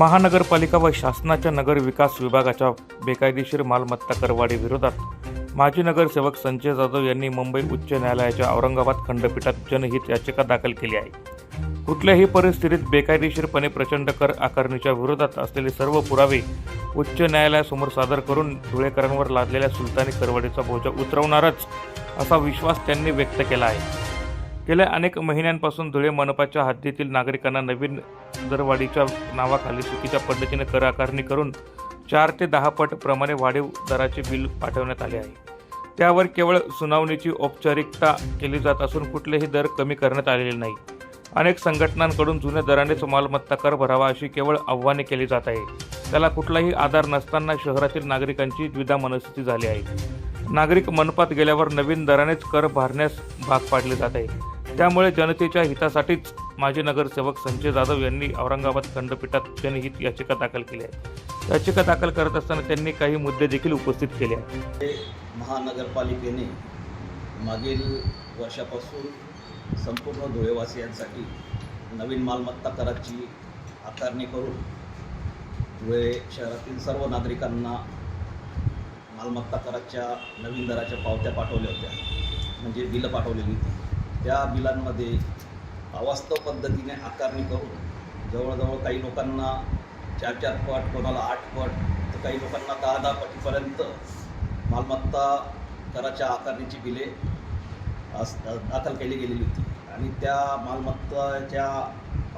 महानगरपालिका व शासनाच्या नगर विकास विभागाच्या बेकायदेशीर मालमत्ता करवाढी विरोधात माजी नगरसेवक संजय जाधव यांनी मुंबई उच्च न्यायालयाच्या औरंगाबाद खंडपीठात जनहित याचिका दाखल केली आहे. कुठल्याही परिस्थितीत बेकायदेशीरपणे प्रचंड कर आकारणीच्या विरोधात असलेले सर्व पुरावे उच्च न्यायालयासमोर सादर करून धुळेकरांवर लादलेल्या सुलतानी करवाडीचा बोजा उतरवणारच असा विश्वास त्यांनी व्यक्त केला आहे. गेल्या अनेक महिन्यांपासून धुळे मनपाच्या हद्दीतील नागरिकांना नवीन दरवाढीच्या नावाखाली चुकीच्या पद्धतीने कर आकारणी करून चार ते दहा पट प्रमाणे वाढीव दराचे बिल पाठवण्यात आले आहे. त्यावर केवळ सुनावणीची औपचारिकता केली जात असून कुठलेही दर कमी करण्यात आलेले नाही. अनेक संघटनांकडून जुन्या दरानेच मालमत्ता कर भरावा अशी केवळ आव्हाने केली जात आहे. त्याला कुठलाही आधार नसताना शहरातील नागरिकांची द्विधा मनस्थिती झाली आहे. नागरिक मनपात गेल्यावर नवीन दरानेच कर भरण्यास भाग पाडले जात आहे. त्यामुळे जनतेच्या हितासाठीच माजी नगरसेवक संजय जाधव यांनी औरंगाबाद खंडपीठात जनहित याचिका दाखल केली आहे. याचिका दाखल करत असताना त्यांनी काही मुद्दे देखील उपस्थित केले आहेत. महानगरपालिकेने मागील वर्षापासून संपूर्ण धुळेवासियांसाठी नवीन मालमत्ता कराची आकारणी करून धुळे शहरातील सर्व नागरिकांना मालमत्ता कराच्या नवीन दराच्या पावत्या पाठवल्या होत्या. म्हणजे बिलं पाठवलेली होती. त्या बिलांमध्ये अवास्तव पद्धतीने आकारणी करून जवळजवळ काही लोकांना चार चार पट कोणाला आठ पट तर काही लोकांना दहा दहा पटीपर्यंत मालमत्ता कराच्या आकारणीची बिले अस दाखल केली गेलेली होती. आणि त्या मालमत्ताच्या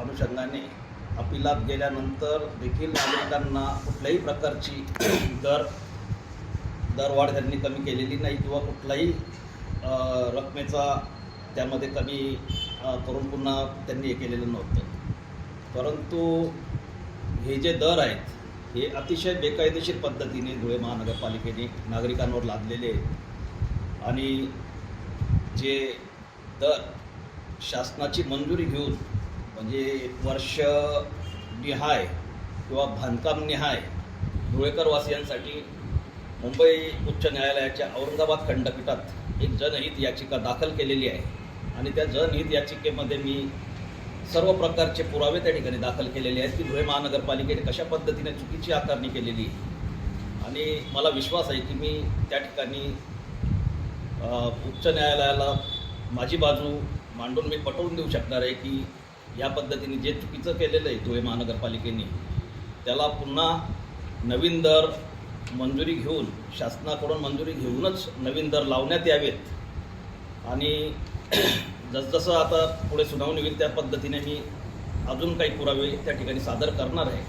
अनुषंगाने अपिलात गेल्यानंतर देखील नागरिकांना कुठल्याही प्रकारची दर दरवाढ त्यांनी कमी केलेली नाही किंवा कुठलाही रकमेचा त्यामध्ये कमी करून पुन्हा त्यांनी हे केलेलं नव्हतं. परंतु हे जे दर आहेत हे अतिशय बेकायदेशीर पद्धतीने धुळे महानगरपालिकेने नागरिकांवर लादलेले आहेत. आणि जे दर शासनाची मंजुरी घेऊन म्हणजे वर्ष निहाय किंवा बांधकाम निहाय धुळेकरवासियांसाठी मुंबई उच्च न्यायालयाच्या औरंगाबाद खंडपीठात एक जनहित याचिका दाखल केलेली आहे. आणि त्या जनहित याचिकेमध्ये मी सर्व प्रकारचे पुरावे त्या ठिकाणी दाखल केलेले आहेत की धुळे महानगरपालिकेने कशा पद्धतीने चुकीची आकारणी केलेली आणि मला विश्वास आहे की मी त्या ठिकाणी उच्च न्यायालयाला माझी बाजू मांडून मी पटवून देऊ शकणार आहे की या पद्धतीने जे चुकीचं केलेलं आहे धुळे महानगरपालिकेने त्याला पुन्हा नवीन दर मंजुरी घेऊन शासनाकडून मंजुरी घेऊनच नवीन दर लावण्यात यावेत. आणि जसजसं आता पुढे सुनावणी होईल त्या पद्धतीने मी अजून काही पुरावे त्या ठिकाणी सादर करणार आहे.